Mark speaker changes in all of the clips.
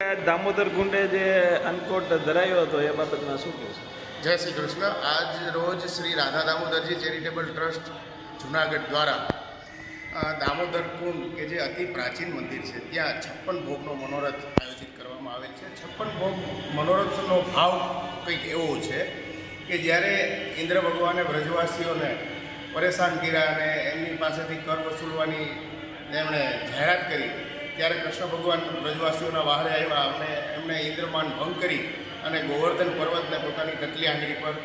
Speaker 1: દામોદર કુંડે જે અનકોટ ધરાયો હતો, એ બાબતમાં શું કહેશો
Speaker 2: જય શ્રી કૃષ્ણ. આજ રોજ શ્રી રાધા દામોદરજી ચેરિટેબલ ટ્રસ્ટ જુનાગઢ દ્વારા દામોદર કુંડ, કે જે અતિ પ્રાચીન મંદિર છે, ત્યાં છપ્પન ભોગનો મનોરથ આયોજિત કરવામાં આવેલ છે. છપ્પન ભોગ મનોરથનો ભાવ કંઈક એવો છે કે જ્યારે ઇન્દ્ર ભગવાને વ્રજવાસીઓને પરેશાન કર્યા અને એમની પાસેથી કર વસૂલવાની એમણે જાહેરાત કરી ત્યારે કૃષ્ણ ભગવાન વ્રજવાસીઓના વહારે આવ્યા. અને એમણે ઇન્દ્રમાન ભંગ કરી અને ગોવર્ધન પર્વતને પોતાની કતલી આંગળી પર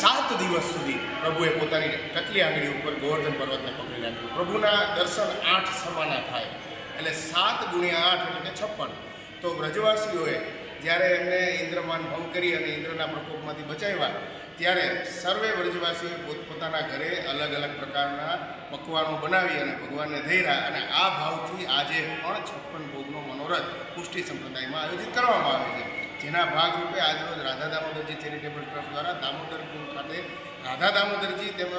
Speaker 2: સાત દિવસ સુધી પ્રભુએ પોતાની કતલી આંગળી ઉપર ગોવર્ધન પર્વતને પકડી નાખ્યું. પ્રભુના દર્શન આઠ સમાના થાય, એટલે સાત ગુણ્યા આઠ એટલે કે છપ્પન. તો વ્રજવાસીઓએ જ્યારે એમને ઇન્દ્રમાન ભંગ કરી અને ઇન્દ્રના પ્રકોપમાંથી બચાવ્યા ત્યારે સર્વે વ્રજવાસીઓ પોતપોતાના ઘરે અલગ અલગ પ્રકારના પકવાનો બનાવી અને ભગવાનને ધૈર્યા અને આ ભાવથી આજે પણ છપ્પન ભોગનો મનોરથ પુષ્ટિ સંપ્રદાયમાં આયોજિત કરવામાં આવે છે. જેના ભાગરૂપે આજરોજ રાધા દામોદરજી ચેરિટેબલ ટ્રસ્ટ દ્વારા દામોદર કુંડ ખાતે રાધા દામોદરજી તેમજ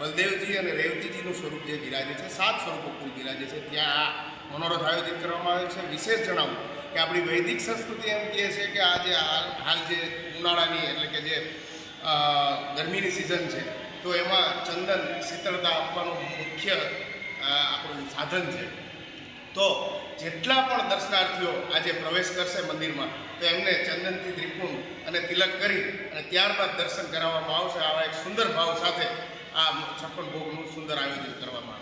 Speaker 2: બલદેવજી અને રેવતીજીનું સ્વરૂપ જે બિરાજે છે, સાત સ્વરૂપો કુલ બિરાજે છે, ત્યાં આ મનોરથ આયોજિત કરવામાં આવે છે. વિશેષ જણાવું કે આપણી વૈદિક સંસ્કૃતિ એમ કહે છે કે આ જે હાલ જે ઉનાળાની એટલે કે જે ગરમીની સિઝન છે, તો એમાં ચંદન શીતળતા આપવાનું મુખ્ય આપણું સાધન છે. તો જેટલા પણ દર્શનાર્થીઓ આજે પ્રવેશ કરશે મંદિરમાં, તો એમને ચંદનથી ત્રિપુણ અને તિલક કરી અને ત્યારબાદ દર્શન કરાવવામાં આવશે. આવા એક સુંદર ભાવ સાથે આ છપ્પન ભોગનું સુંદર આયોજન કરવામાં